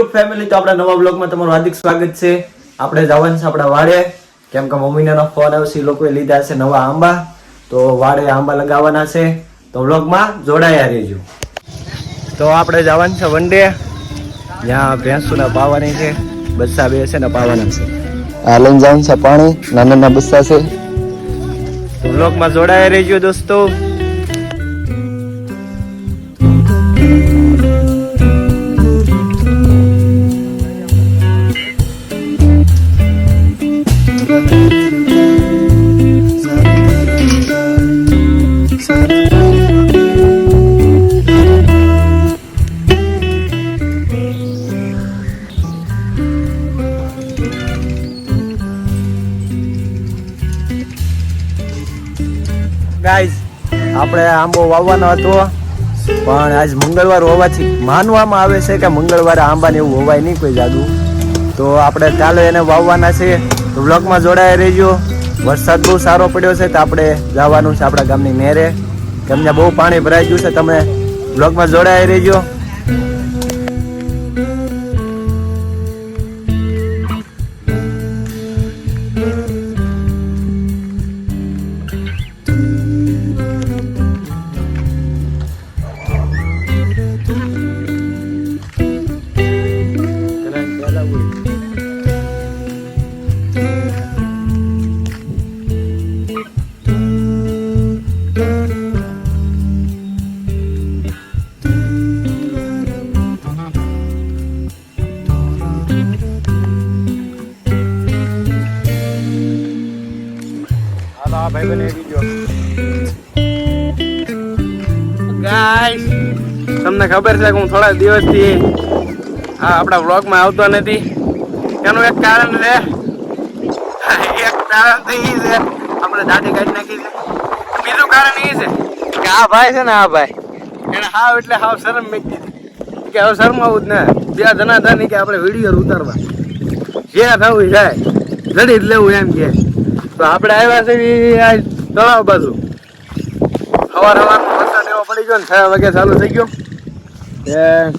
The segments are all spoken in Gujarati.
યુટ્યુબ ફેમિલી તો આપણા નવા બ્લોગમાં તમારું હાર્દિક સ્વાગત છે. આપણે જવાનું છે આપણા વાડે. કેમ કે મમ્મીને ફોન આવશે એ લોકોએ લીધા છે નવા આંબા. તો વાડે આંબા લગાવવાના છે. તો બ્લોગમાં જોડાયા રહેજો. તો આપણે જવાનું છે વનડે જ્યાં ભેંસુને પાવાની છે બસ્સા બે છે ને પાવાના છે. આ લઈને જવાનું છે પાણી. નાના નાના બસ્સા છે. બ્લોગમાં જોડાયા રહેજો દોસ્તો. ગાઈઝ, આપણે આંબો વાવવાનો હતો, પણ આજ મંગળવાર હોવાથી માનવામાં આવે છે કે મંગળવારે આંબાને એવું હોવાય નહીં કોઈ જાદુ. તો આપણે ચાલો એને વાવવાના છે. તો બ્લોકમાં જોડાયા રહેજો. વરસાદ બહુ સારો પડ્યો છે, તો આપણે જવાનું છે આપણા ગામની નેરે કેમ બહુ પાણી ભરાઈ ગયું છે, તમે બ્લોકમાં જોડાયા રહેજો. ગાઈસ તમને ખબર છે કે હું થોડા દિવસથી આ આપણા વ્લોગમાં આવતો નથી. એનું એક કારણ છે, એક કારણ તો એ છે, આપણે દાઢી કાઢી નાખી છે. બીજું કારણ એ છે કે આ ભાઈ છે ને આ ભાઈ, એને હાવ એટલે હાવ શરમ મેકી કે હવે શરમાવું જ ને. બે જણા થાય કે આપણે વીડિયો ઉતારવા. જે થવું જાય લડી જ લેવું એમ કે. તો આપણે આવ્યા છે તળાવ બાજુ. સવાર એવો પડી ગયો છ વાગે ચાલુ થઈ ગયો. એ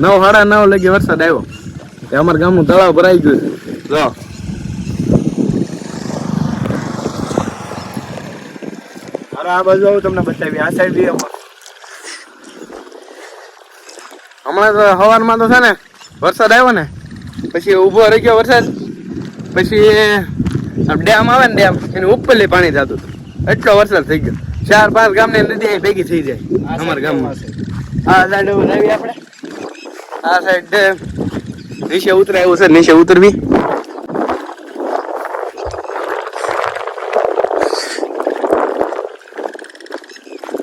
નવ, સાડા નવ લાગે વરસાદ આવ્યો. એ અમારા ગામનું તળાવ ભરાઈ ગયું જો. હાલો, આ બાજુ આવું તમને બતાવી આ સાઈડ બી હમણાં તો સવારમાં તો છે ને વરસાદ આવ્યો ને, પછી ઊભો રહી ગયો વરસાદ. પછી ડેમ આવે ને ડેમ, એની ઉપરથી પાણી થતું હતું. એટલો વરસાદ થઈ ગયો. ચાર પાંચ ગામની નદી અહીં ભેગી થઈ જાય અમારા ગામમાં. આ સાઈડ આવી આપણે. આ સાઈડ નીચે ઉતરાયું છે નીચે ઉતરવી.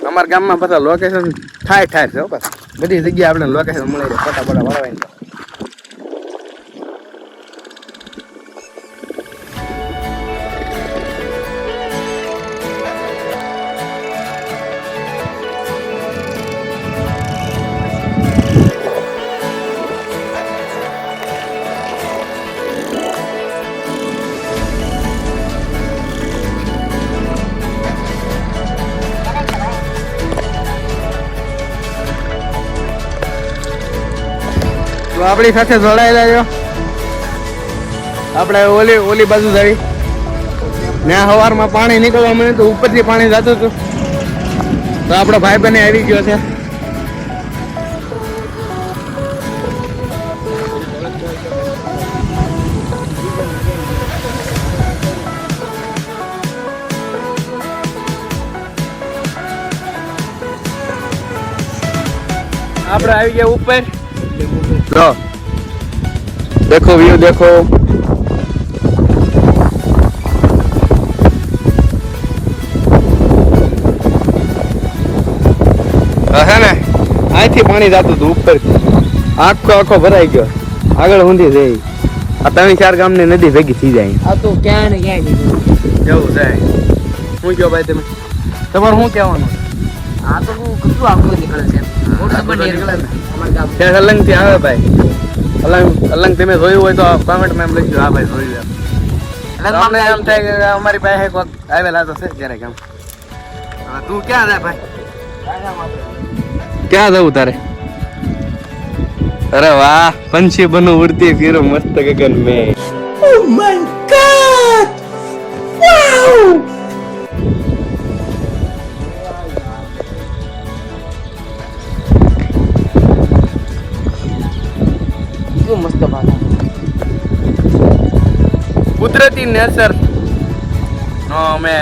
અમારા ગામમાં બધા લોકેશન થાય થાય છે બધી જગ્યાએ આપણે લોકેશન મળી રહે ફોટા ફોટા વાળવાની તો આપણી સાથે જોડાયેલા છો. આપણે ઓલી ઓલી બાજુ જઈ. ત્યાં સવારમાં પાણી નીકળવા મળ્યું તો ઉપરથી પાણી જતું હતું. તો આપણો ભાઈ બને આવી ગયો છે. આપણે આવી ગયા ઉપર. લો. દેખો વ્યૂ દેખો. હે ને અહીંથી પાણી જતું હતું ઉપર. આખો આખો ભરાઈ ગયો. આગળ ઊંધી જઈ આ ત્રણ ચાર ગામની નદી ભેગી થઈ જાય. આ તો ક્યાં ને ક્યાં જવું જાય હું કહો ભાઈ તમે? તમારું શું કહેવાનું? આ તો કેટલું આગળ નીકળે છે આવે ભાઈ અલંગ અલંગ તમે જોયું હોય તો કોમેન્ટમાં એમ લખજો હા ભાઈ જોયું એમ એમ થાય કે અમારી પાસે એક વખત આવેલા તો છે ક્યારેક એમ તું ક્યાં જાય ભાઈ ક્યાં જવું તારે અરે વાહ, પંછી બનો ઉડતી ફીરો મસ્ત ગગન મેં. Oh કુદરતી નેચર નો, અમે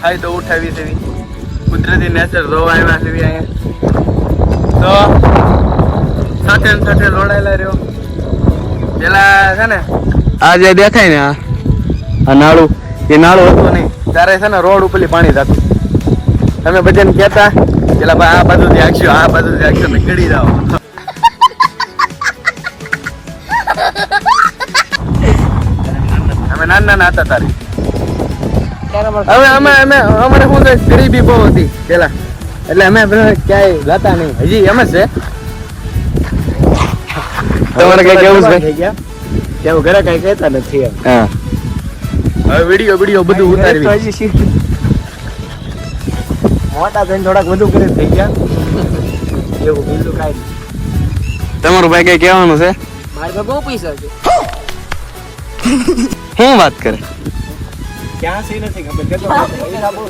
ફાયદો ઉઠાવી છે કુદરતી નેચર જોવા આવ્યા છે અહીંયા. તો સાથે ને સાથે જોડાયેલા રહ્યો. પેલા છે ને, આ જે દેખાય ને આ નાળું, એ નાળું હતું નહીં. ત્યારે છે ને રોડ ઉપરથી પાણી જતું. તમે બધાને કહેતા, પેલા ભાઈ આ બાજુ જાગશો આ બાજુથી જાગશો ને કડી જાઓ. નાના હતા તારે. અમારે હવે અમે અમે અમારે શું છે? ગરીબી બહુ હતી પેલા. એટલે અમે ક્યાંય ગાતા નહીં. હજી એમ જ છે. તમારે કઈ કેવું છે કેવું ઘરે કઈ કહેતા નથી એમ. હવે વીડિયો વીડિયો બધું ઉતારવી. મોટા થઈને થોડાક વધુ કરે થઈ ગયા. એવું બીજું કાંઈ તમારું ભાઈ કઈ કહેવાનું છે? મારી બહુ પૈસા છે. શું વાત કરે? ક્યાં સી નથી ખબર? કેટલો પૈસા બહુ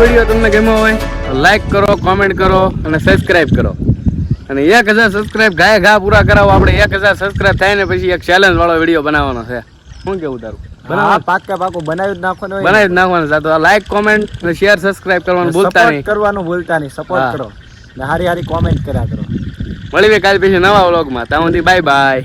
વીડિયો તમને ગમ્યો હોય તો લાઈક કરો કોમેન્ટ કરો અને સબસ્ક્રાઇબ કરો. અને એક હજાર સબસ્ક્રાઈબ ગાય ઘા પૂરા કરાવો. આપણે એક હજાર સબસ્ક્રાઈબ થાય ને પછી એક ચેલેન્જ વાળો વીડિયો બનાવવાનો છે. શું કેવું તારું? હા પાક્કા પાકું બનાવી જ નાખવાનું બનાવી જ નાખવાનું છે. તો લાઈક કોમેન્ટ અને શેર સબસ્ક્રાઇબ કરવાનું ભૂલતા નહીં. કરવાનું ભૂલતા નહીં. સપોર્ટ કરો. ને હારી હારી કોમેન્ટ કર્યા કરો. મળીએ કાલ પછી નવા વ્લોગમાં ત્યાં સુધી બાય બાય